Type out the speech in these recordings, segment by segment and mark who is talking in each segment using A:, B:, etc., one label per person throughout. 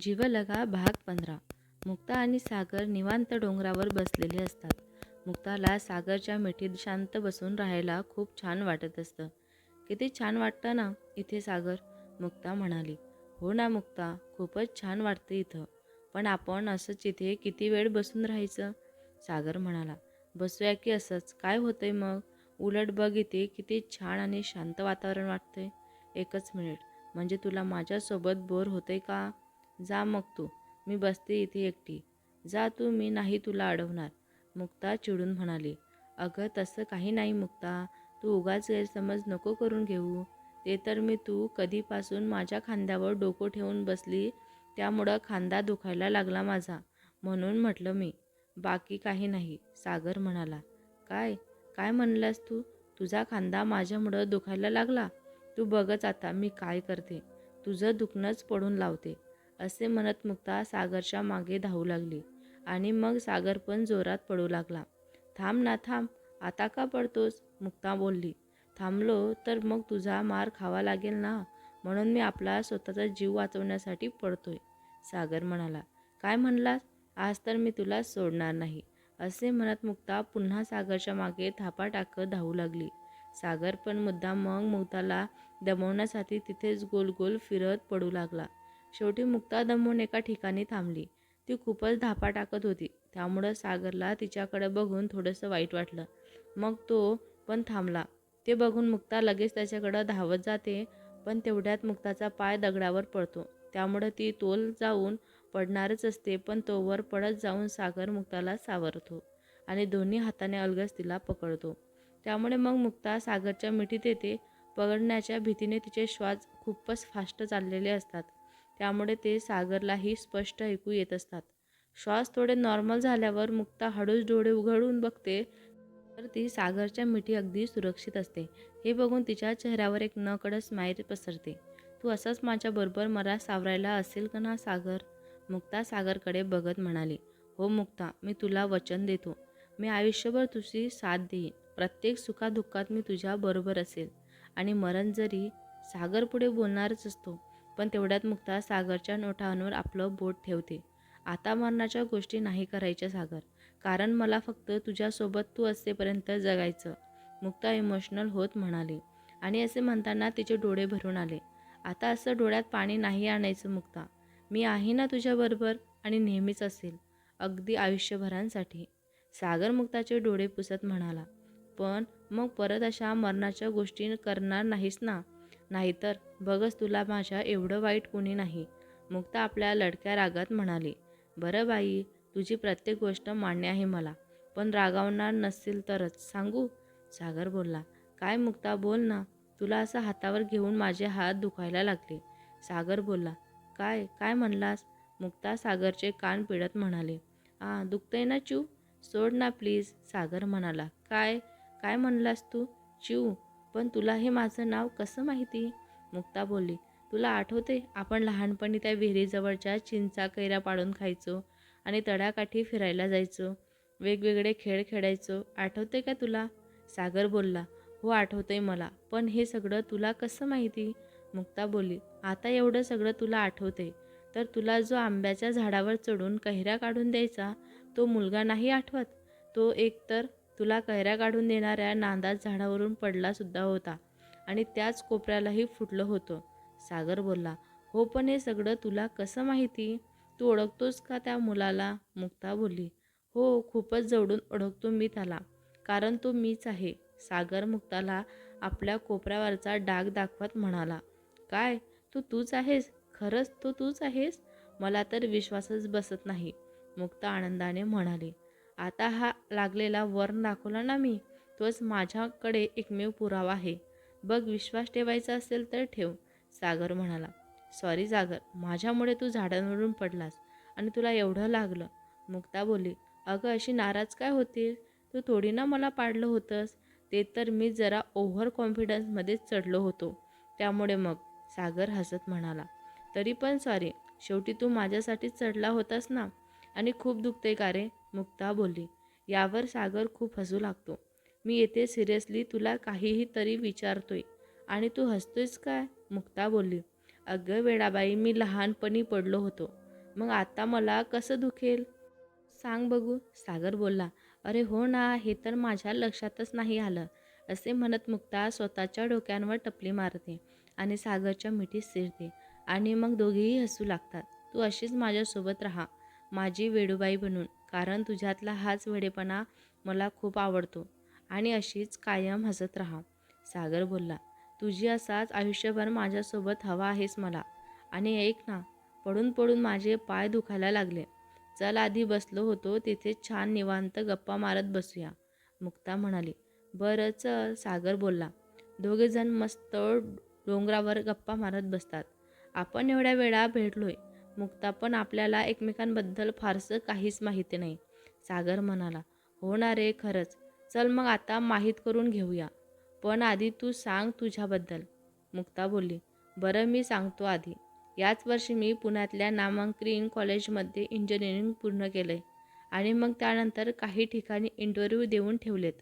A: जीवलगा भाग पंधरा. मुक्ता आणि सागर निवांत डोंगरावर बसलेले असतात. मुक्ताला सागरच्या मिठीत शांत बसून राहायला खूप छान वाटत असतं. किती छान वाटतं ना इथे सागर मुक्ता म्हणाली. हो ना मुक्ता खूपच छान वाटतं इथं. पण आपण असंच इथे किती वेळ बसून राहायचं? सागर म्हणाला. बसूया की असंच. काय होतंय मग? उलट बघ इथे किती छान आणि शांत वातावरण वाटतंय. एकच मिनिट. म्हणजे तुला माझ्यासोबत बोर होतंय का? जा मग तू मी बसते इथे एकटी. जा तू मी नाही तुला अडवणार मुक्ता चिडून म्हणाली. अगं तसं काही नाही मुक्ता तू उगाच गैरसमज नको करून घेऊ. ते तर मी तू कधीपासून माझ्या खांद्यावर डोकं ठेवून बसली त्यामुळं खांदा दुखायला लागला माझा म्हणून म्हटलं मी. बाकी काही नाही सागर म्हणाला. काय काय म्हणलास तू? तुझा खांदा माझ्यामुळं दुखायला लागला? तू बघच आता मी काय करते. तुझं दुखणंच पडून लावते. असे म्हणत मुक्ता सागरच्या मागे धावू लागली आणि मग सागर पण जोरात पडू लागला. थांब ना थांब आता का पडतोस? मुक्ता बोलली. थांबलो तर मग तुझा मार खावा लागेल ना? म्हणून मी आपला स्वतःचा जीव वाचवण्यासाठी पडतोय. सागर म्हणाला. काय म्हणलास? आज तर मी तुला सोडणार नाही. असे म्हणत मुक्ता पुन्हा सागरच्या मागे थापा टाकत धावू लागली. सागर पण मुद्दाम मग मुक्ताला दमवण्यासाठी तिथेच गोल गोल फिरत पडू लागला. शेवटी मुक्ता दमून एका ठिकाणी थांबली. ती खूपच धापा टाकत होती. त्यामुळं सागरला तिच्याकडे बघून थोडंसं वाईट वाटलं. मग तो पण थांबला. ते बघून मुक्ता लगेच त्याच्याकडं धावत जाते पण तेवढ्यात मुक्ताचा पाय दगडावर पडतो. त्यामुळं ती तोल जाऊन पडणारच असते पण तोवर पडत जाऊन सागर मुक्ताला सावरतो आणि दोन्ही हाताने अलगस तिला पकडतो. त्यामुळे मग मुक्ता सागरच्या मिठीत येते. पकडण्याच्या भीतीने तिचे श्वास खूपच फास्ट चाललेले असतात. त्यामुळे ते सागरलाही स्पष्ट ऐकू येत असतात. श्वास थोडे नॉर्मल झाल्यावर मुक्ता हळूच डोळे उघडून बघते तर ती सागरच्या मिठी अगदी सुरक्षित असते. हे बघून तिच्या चेहऱ्यावर एक नकळत स्माईल पसरते. तू असंच माझ्याबरोबर मला सावरायला असेल का ना सागर? मुक्ता सागरकडे बघत म्हणाली. हो मुक्ता मी तुला वचन देतो. मी आयुष्यभर तुझी साथ देईन. प्रत्येक सुखादुःखात मी तुझ्या बरोबर असेल. आणि मरण जरी सागर पुढे बोलणारच असतो पण तेवढ्यात मुक्ता सागरच्या नोटांवर आपलं बोट ठेवते. आता मरणाच्या गोष्टी नाही करायच्या सागर. कारण मला फक्त तुझ्यासोबत तू असेपर्यंत जगायचं. मुक्ता इमोशनल होत म्हणाली. आणि असे म्हणताना तिचे डोळे भरून आले. आता असं डोळ्यात पाणी नाही आणायचं मुक्ता. मी आहे ना तुझ्याबरोबर आणि नेहमीच असेल. अगदी आयुष्यभरांसाठी. सागर मुक्ताचे डोळे पुसत म्हणाला. पण मग परत अशा मरणाच्या गोष्टी करणार नाहीस ना? नाहीतर बघच तुला माझ्या एवढं वाईट कोणी नाही. मुक्ता आपल्या लडक्या रागात म्हणाली बरं बाई तुझी प्रत्येक गोष्ट मान्य आहे मला पण रागावणार नसेल तरच. सांगू? सागर बोलला काय मुक्ता बोल ना. तुला असं हातावर घेऊन माझे हात दुखायला लागले. सागर बोलला काय काय म्हणलास? मुक्ता सागरचे कान पिळत म्हणाले आ दुखतंय ना चू? सोड ना प्लीज. सागर म्हणाला काय काय म्हणलास तू? च्यू पण तुला हे माझं नाव कसं माहिती? मुक्ता बोलली तुला आठवते आपण लहानपणी त्या विहिरीजवळच्या चिंचा कैऱ्या पाडून खायचो आणि तडाकाठी फिरायला जायचो. वेगवेगळे खेळ खेळायचो. आठवते का तुला? सागर बोलला हो आठवतंय मला. पण हे सगळं तुला कसं माहिती? मुक्ता बोलली आता एवढं सगळं तुला आठवते तर तुला जो आंब्याच्या झाडावर चढून कैऱ्या काढून द्यायचा तो मुलगा नाही आठवत? तो एक तर तुला कैऱ्या काढून देणाऱ्या नांदात झाडावरून पडला सुद्धा होता. आणि त्याच कोपऱ्यालाही फुटलं होतं. सागर बोलला हो पण हे सगळं तुला कसं माहिती? तू ओळखतोस का त्या मुलाला? मुक्ता बोलली हो खूपच जवळून ओळखतो मी त्याला कारण तो मीच आहे. सागर मुक्ताला आपल्या कोपऱ्यावरचा डाग दाखवत म्हणाला काय? तू तूच आहेस? खरंच तू तूच आहेस? मला तर विश्वासच बसत नाही. मुक्ता आनंदाने म्हणाली आता हा लागलेला वर्ण दाखवला ना मी तोच माझ्याकडे एकमेव पुरावा आहे. बघ विश्वास ठेवायचा असेल तर ठेव सागर म्हणाला. सॉरी सागर माझ्यामुळे तू झाडांवरून पडलास आणि तुला एवढं लागलं. मुक्ता बोलली अगं अशी नाराज काय होती तू थोडी ना मला पाडलं होतंस. ते तर मी जरा ओव्हर कॉन्फिडन्समध्ये चढलो होतो. त्यामुळे मग सागर हसत म्हणाला. तरी पण सॉरी शेवटी तू माझ्यासाठीच चढला होतास ना? आणि खूप दुखते का रे? मुक्ता बोलली यावर सागर खूप हसू लागतो. मी येते सिरियसली तुला काहीही तरी विचारतोय. आणि तू हसतोयस काय? मुक्ता बोलली अगं वेडाबाई मी लहानपणी पडलो होतो. मग आता मला कसं दुखेल? सांग बघू सागर बोलला. अरे हो ना हे तर माझ्या लक्षातच नाही आलं असे म्हणत मुक्ता स्वतःच्या डोक्यांवर टपली मारते आणि सागरच्या मिठीत शिरते. आणि मग दोघेही हसू लागतात. तू अशीच माझ्यासोबत राहा माझी वेडूबाई बनून. कारण तुझ्यातला हाच वेडेपणा मला खूप आवडतो. आणि अशीच कायम हसत राहा. सागर बोलला तुझी असाच आयुष्यभर माझ्यासोबत हवा आहेस मला. आणि ऐक ना पडून पडून माझे पाय दुखायला लागले. चल आधी बसलो होतो तिथे छान निवांत गप्पा मारत बसूया. मुक्ता म्हणाली बरं चल सागर बोलला. दोघेजण मस्त डोंगरावर गप्पा मारत बसतात. आपण एवढ्या वेळा भेटलोय. मुक्ता पण आपल्याला एकमेकांबद्दल फारसं काहीच माहिती नाही. सागर म्हणाला हो ना रे खरंच. चल मग आता माहीत करून घेऊया. पण आधी तू सांग तुझ्याबद्दल. मुक्ता बोलली बरं मी सांगतो आधी. याच वर्षी मी पुण्यातल्या नामांकित कॉलेजमध्ये इंजिनिअरिंग पूर्ण केलं आहे आणि मग त्यानंतर काही ठिकाणी इंटरव्ह्यू देऊन ठेवलेत.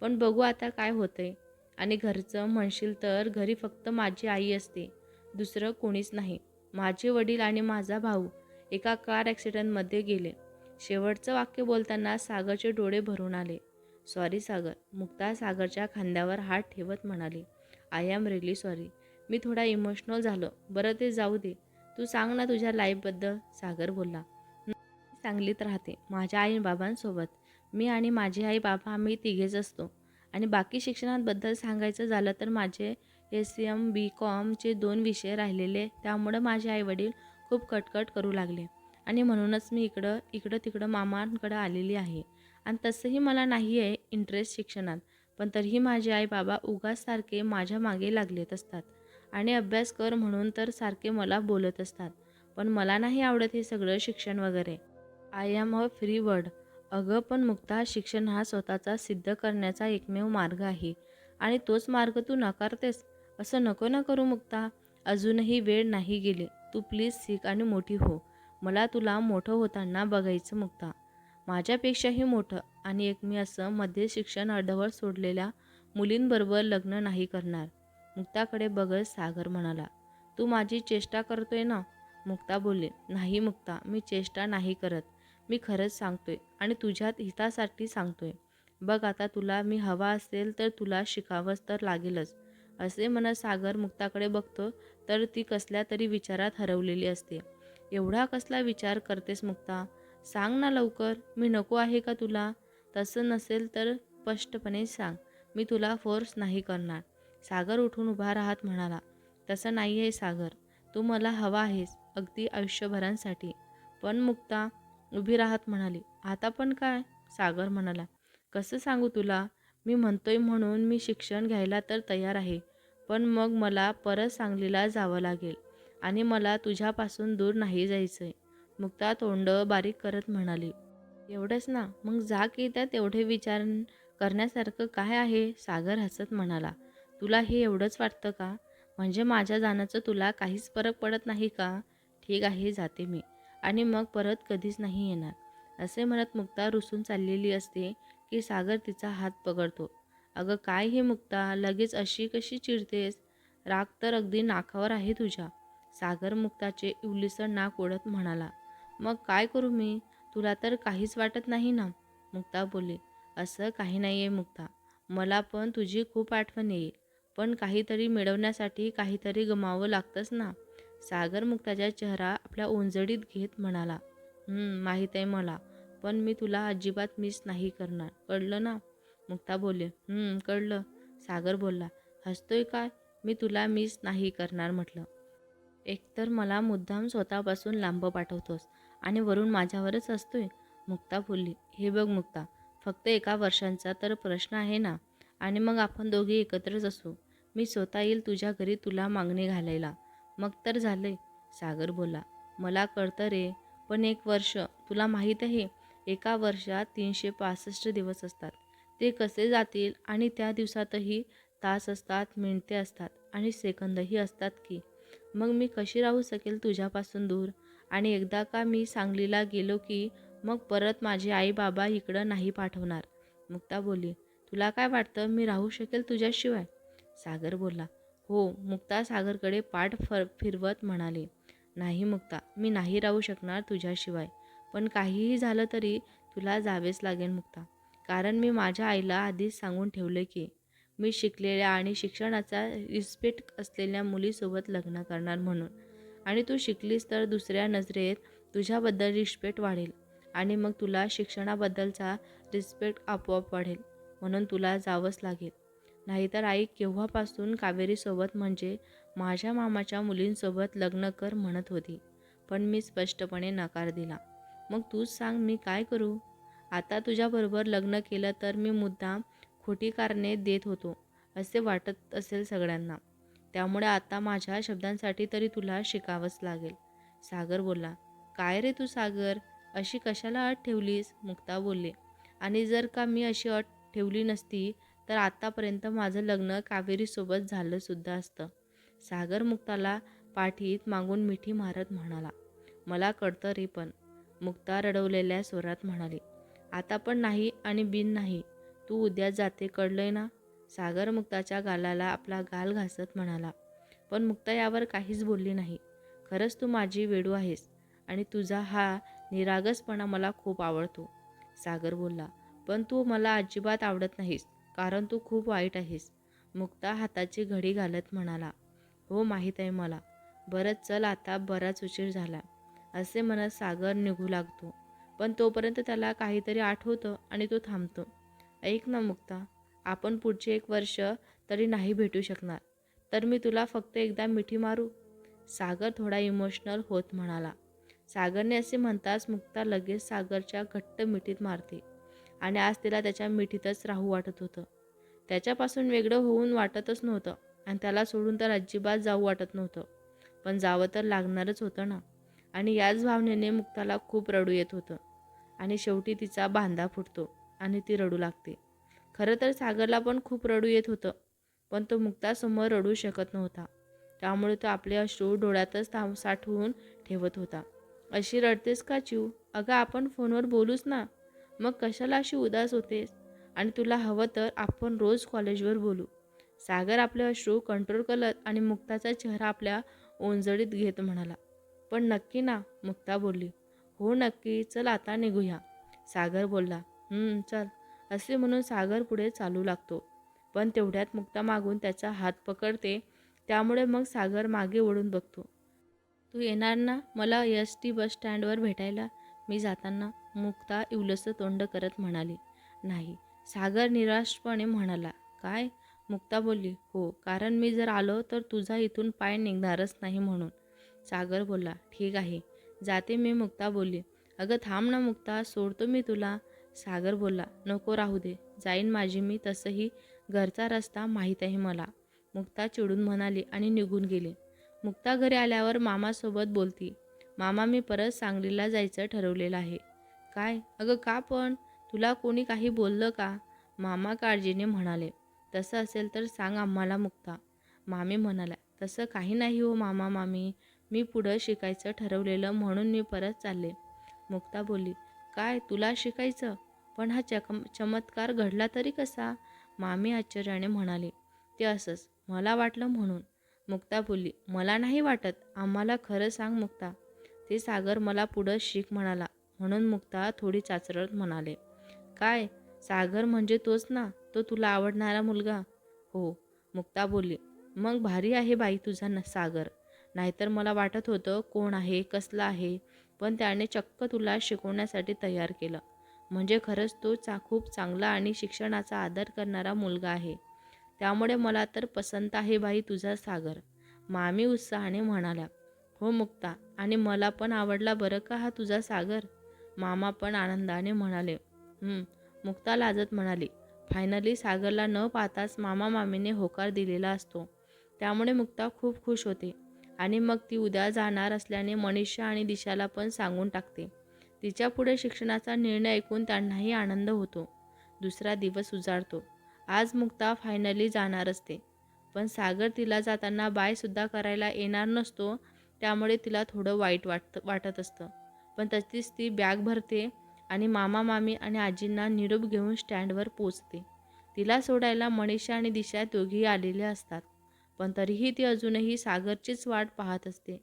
A: पण बघू आता काय होतं आहे आणि घरचं म्हणशील तर घरी फक्त माझी आई असते. दुसरं कोणीच नाही. माझे वडील आणि माझा भाऊ एका कार ॲक्सिडेंटमध्ये गेले. शेवटचं वाक्य बोलताना सागरचे डोळे भरून आले. सॉरी सागर मुक्ता सागरच्या खांद्यावर हात ठेवत म्हणाली. आय एम रिली सॉरी मी थोडा इमोशनल झालो. बरं ते जाऊ दे. तू सांग ना तुझ्या लाईफबद्दल सागर बोलला. सांगलीत राहते. माझ्या आई बाबांसोबत. मी आणि माझे आई बाबा आम्ही तिघेच असतो. आणि बाकी शिक्षणाबद्दल सांगायचं झालं तर माझे एस एम बी कॉमचे दोन विषय राहिलेले त्यामुळं माझे आईवडील खूप कटकट करू लागले. आणि म्हणूनच मी इकडं इकडं तिकडं मामांकडं आलेली आहे. आणि तसंही मला नाही आहे इंटरेस्ट शिक्षणात पण तरीही माझे आई बाबा उगाच सारखे माझ्या मागे लागलेत असतात. आणि अभ्यास कर म्हणून तर सारखे मला बोलत असतात पण मला नाही आवडत हे सगळं शिक्षण वगैरे. I am a free word अगं पण मुक्ता शिक्षण हा स्वतःचा सिद्ध करण्याचा एकमेव मार्ग आहे. आणि तोच मार्ग तू नाकारतेस? असं नको ना करू मुक्ता. अजूनही वेळ नाही गेली. तू प्लीज शिक आणि मोठी हो. मला तुला मोठं होताना बघायचं मुक्ता. माझ्यापेक्षाही मोठं आणि एक मी असं मध्ये शिक्षण अर्धवट सोडलेल्या मुलींबरोबर लग्न नाही करणार. मुक्ताकडे बघत सागर म्हणाला. तू माझी चेष्टा करतोय ना? मुक्ता बोलली. नाही मुक्ता मी चेष्टा नाही करत. मी खरंच सांगतोय आणि तुझ्यात हितासाठी सांगतोय. बघ आता तुला मी हवा असेल तर तुला शिकावंच तर लागेलच. असे म्हणत सागर मुक्ताकडे बघतो तर ती कसल्या तरी विचारात हरवलेली असते. एवढा कसला विचार करतेस मुक्ता? सांग ना लवकर. मी नको आहे का तुला? तसं नसेल तर स्पष्टपणे सांग. मी तुला फोर्स नाही करणार. सागर उठून उभा राहत म्हणाला तसं नाही आहे सागर. तू मला हवा आहेस अगदी आयुष्यभरांसाठी. पण मुक्ता उभी राहत म्हणाली आता पण काय? सागर म्हणाला कसं सांगू तुला? मी म्हणतोय म्हणून मी शिक्षण घ्यायला तर तयार आहे पण मग मला परत सांगलीला जावं लागेल आणि मला तुझ्यापासून दूर नाही जायचं आहे मुक्ता तोंड बारीक करत म्हणाली. एवढंच ना मग जा की त्या तेवढे विचार करण्यासारखं काय आहे? सागर हसत म्हणाला. तुला हे एवढंच वाटतं का? म्हणजे माझ्या जाण्याचं तुला काहीच फरक पडत नाही का? ठीक आहे जाते मी. आणि मग परत कधीच नाही येणार. असे म्हणत मुक्ता रुसून चाललेली असते. की सागर तिचा हात पकडतो. अगं काय हे मुक्ता लगेच अशी कशी चिडतेस? राग तर अगदी नाकावर आहे तुझ्या. सागर मुक्ताचे इवलिसर नाक ओढत म्हणाला मग काय करू मी? तुला तर काहीच वाटत नाही ना? मुक्ता बोलली असं काही नाही आहे मुक्ता. मला पण तुझी खूप आठवण येईल. पण काहीतरी मिळवण्यासाठी काहीतरी गमावं लागतंच ना? सागर मुक्ताचा चेहरा आपल्या ओंजडीत घेत म्हणाला माहीत आहे मला. पण मी तुला अजिबात मिस नाही करणार. कळलं ना? मुक्ता बोलले कळलं. सागर बोलला हसतोय काय? मी तुला मिस नाही करणार म्हटलं. एकतर मला मुद्दाम स्वतःपासून लांब पाठवतोस आणि वरून माझ्यावरच असतोय मुक्ता बोलली. हे बघ मुक्ता फक्त एका वर्षांचा तर प्रश्न आहे ना? आणि मग आपण दोघे एकत्रच असू. मी स्वतः येईल तुझ्या घरी तुला मागणी घालायला. मग तर झालंय सागर बोला मला कळतं रे पण एक वर्ष तुला माहीत आहे एका वर्षात तीनशे पासष्ट दिवस असतात. ते कसे जातील आणि त्या दिवसातही तास असतात मिनटे असतात आणि सेकंदही असतात की? मग मी कशी राहू शकेल तुझ्यापासून दूर? आणि एकदा का मी सांगलीला गेलो की मग परत माझे आई बाबा इकडं नाही पाठवणार? मुक्ता बोली तुला काय वाटतं मी राहू शकेल तुझ्याशिवाय? सागर बोलला हो मुक्ता सागरकडे पाठ फर फिरवत म्हणाले. नाही मुक्ता मी नाही राहू शकणार तुझ्याशिवाय. पण काहीही झालं तरी तुला जावेच लागेल मुक्ता. कारण मी माझ्या आईला आधीच सांगून ठेवले की मी शिकलेल्या आणि शिक्षणाचा रिस्पेक्ट असलेल्या मुलीसोबत लग्न करणार म्हणून. आणि तू शिकलीस तर दुसऱ्या नजरेत तुझ्याबद्दल रिस्पेक्ट वाढेल आणि मग तुला शिक्षणाबद्दलचा रिस्पेक्ट आपोआप वाढेल म्हणून तुला जावंच लागेल. नाहीतर आई केव्हापासून कावेरीसोबत म्हणजे माझ्या मामाच्या मुलींसोबत लग्न कर म्हणत होती पण मी स्पष्टपणे नकार दिला. मग तूच सांग मी काय करू? आता तुझ्याबरोबर लग्न केलं तर मी मुद्दाम खोटी कारणे देत होतो असे वाटत असेल सगळ्यांना. त्यामुळे आता माझ्या शब्दांसाठी तरी तुला शिकावंच लागेल. सागर बोलला काय रे तू सागर? अशी कशाला अट ठेवलीस? मुक्ता बोलले आणि जर का मी अशी अट ठेवली नसती तर आत्तापर्यंत माझं लग्न कावेरीसोबत झालंसुद्धा असतं. सागर मुक्ताला पाठीत मागून मिठी मारत म्हणाला मला कळतं रे पण मुक्ता रडवलेल्या स्वरात म्हणाली आता पण नाही आणि बिन नाही तू उद्या जाते कळलंय ना? सागर मुक्ताच्या गालाला आपला गाल घासत म्हणाला पण मुक्ता यावर काहीच बोलली नाही. खरंच तू माझी वेडू आहेस आणि तुझा हा निरागसपणा मला खूप आवडतो. सागर बोलला पण तू मला अजिबात आवडत नाहीस कारण तू खूप वाईट आहेस. मुक्ता हाताची घडी घालत म्हणाला हो माहीत आहे मला. बरंच चल आता बराच उशीर झाला. असे म्हणत सागर निघू लागतो. पण तोपर्यंत त्याला काहीतरी आठवतं आणि तो थांबतो. ऐक ना मुक्ता आपण पुढचे एक वर्ष तरी नाही भेटू शकणार. तर मी तुला फक्त एकदा मिठी मारू. सागर थोडा इमोशनल होत म्हणाला. सागरने असे म्हणताच मुक्ता लगेच सागरच्या घट्ट मिठीत मारते आणि आज तिला त्याच्या मिठीतच राहू वाटत होतं. त्याच्यापासून वेगळं होऊन वाटतच नव्हतं आणि त्याला सोडून तर अजिबात जाऊ वाटत नव्हतं. पण जावं तर लागणारच होतं ना. आणि याच भावनेने मुक्ताला खूप रडू येत होतं. आणि शेवटी तिचा बांधा फुटतो आणि ती रडू लागते. खरं तर सागरला पण खूप रडू येत होतं पण तो मुक्तासमोर रडू शकत नव्हता. त्यामुळे तो आपले अश्रू डोळ्यातच थांब साठवून ठेवत होता. अशी रडतेस का चिव अगं आपण फोनवर बोलूच ना. मग कशाला अशी उदास होतेस? आणि तुला हवं तर आपण रोज कॉलेजवर बोलू. सागर आपले अश्रू कंट्रोल करत आणि मुक्ताचा चेहरा आपल्या ओंजळीत घेत म्हणाला. पण नक्की ना मुक्ता बोलली. हो नक्की चल आता निघूया. सागर बोलला चल. असे म्हणून सागर पुढे चालू लागतो. पण तेवढ्यात मुक्ता मागून त्याचा हात पकडते. त्यामुळे मग सागर मागे ओढून बघतो. तू येणार ना मला एस टी बस स्टँडवर भेटायला? मी जाताना मुक्ता इवलसं तोंड करत म्हणाली. नाही. सागर निराशपणे म्हणाला. काय? मुक्ता बोलली. हो कारण मी जर आलो तर तुझा इथून पाय निघणारच नाही म्हणून. सागर बोलला ठीक आहे. जाते. मी मुक्ता बोलली अगं थांब ना मुक्ता सोडतो मी तुला. सागर बोलला नको राहू दे जाईन माझी मी तसंही घरचा रस्ता माहीत आहे मला. मुक्ता चिडून म्हणाली आणि निघून गेली. मुक्ता घरी आल्यावर मामासोबत बोलती मामा मी परत सांगलीला जायचं ठरवलेलं आहे. काय? अगं का पण? तुला कोणी काही बोललं का? मामा काळजीने म्हणाले तसं असेल तर सांग आम्हाला मुक्ता. मामी म्हणाला तसं काही नाही हो मामा मामी. मी पुढं शिकायचं ठरवलेलं म्हणून मी परत चालले. मुक्ता बोलली काय तुला शिकायचं? पण हा चकम चमत्कार घडला तरी कसा? मामी आश्चर्याने म्हणाले ते असंच मला वाटलं म्हणून. मुक्ता बोलली मला नाही वाटत आम्हाला खरं सांग मुक्ता. ते सागर मला पुढं शिक म्हणाला म्हणून मुक्ता थोडी चाचरत म्हणाले काय सागर म्हणजे तोच ना तो तुला आवडणारा मुलगा? हो. मुक्ता बोलली मग भारी आहे बाई तुझा न सागर. नाहीतर मला वाटत होतं कोण आहे कसला आहे. पण त्याने चक्क तुला शिकवण्यासाठी तयार केलं. म्हणजे खरंच तो चा खूप चांगला आणि शिक्षणाचा आदर करणारा मुलगा आहे. त्यामुळे मला तर पसंत आहे बाई तुझा सागर. मामी उत्साहाने म्हणाल्या हो मुक्ता आणि मला पण आवडला बरं का हा तुझा सागर? मामा पण आनंदाने म्हणाले मुक्ता लाजत म्हणाली फायनली सागरला न पाहताच मामा मामीने होकार दिलेला असतो. त्यामुळे मुक्ता खूप खुश होते. आणि मग ती उद्या जाणार असल्याने मनीषा आणि दिशाला पण सांगून टाकते. तिच्या पुढे शिक्षणाचा निर्णय ऐकून त्यांनाही आनंद होतो. दुसरा दिवस उजाडतो. आज मुक्ता फायनली जाणार असते. पण सागर तिला जाताना बायसुद्धा करायला येणार नसतो त्यामुळे तिला थोडं वाईट वाटत वाटत असतं. पण तशीच ती बॅग भरते आणि मामा मामी आणि आजींना निरोप घेऊन स्टँडवर पोचते. तिला सोडायला मनीषा आणि दिशा दोघी आलेले असतात. पण तरीही ती अजूनही सागरचीच वाट पाहत असते.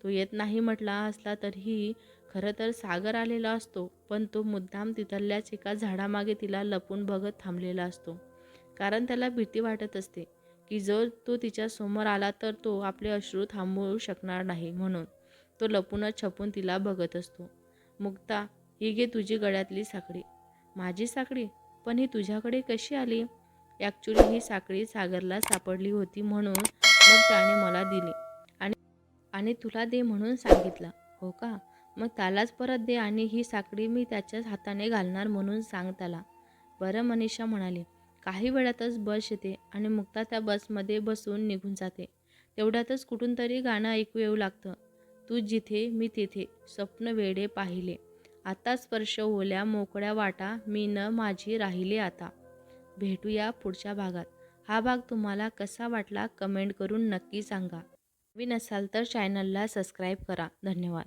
A: तो येत नाही म्हटला असला तरीही खरं तर सागर आलेला असतो पण तो मुद्दाम तिथल्याच एका झाडामागे तिला लपून बघत थांबलेला असतो. कारण त्याला भीती वाटत असते की जर तो तिच्या समोर आला तर तो आपले अश्रू थांबवू शकणार नाही म्हणून तो लपूनच छपून तिला बघत असतो. मुक्ता ही घे तुझी गळ्यातली साखळी. माझी साखळी? पण ही तुझ्याकडे कशी आली? ॲक्च्युली ही साखळी सागरला सापडली होती म्हणून मग त्याने मला दिली. आणि आणि तुला दे म्हणून सांगितलं. हो का? मग त्यालाच परत दे आणि ही साखळी मी त्याच्याच हाताने घालणार म्हणून सांग त्याला. बरं मनीषा म्हणाली. काही वेळातच बस येते आणि मुक्ता त्या बसमध्ये बसून निघून जाते. तेवढ्यातच कुठून तरी गाणं ऐकू येऊ लागतं. तू जिथे मी तिथे स्वप्न वेडे पाहिले. आता स्पर्श ओल्या मोकळ्या वाटा मी न माझी राहिले आता. भेटूया पुढच्या भागात. हा भाग तुम्हाला कसा वाटला कमेंट करून नक्की सांगा. नवीन असाल तर चॅनलला सबस्क्राईब करा. धन्यवाद.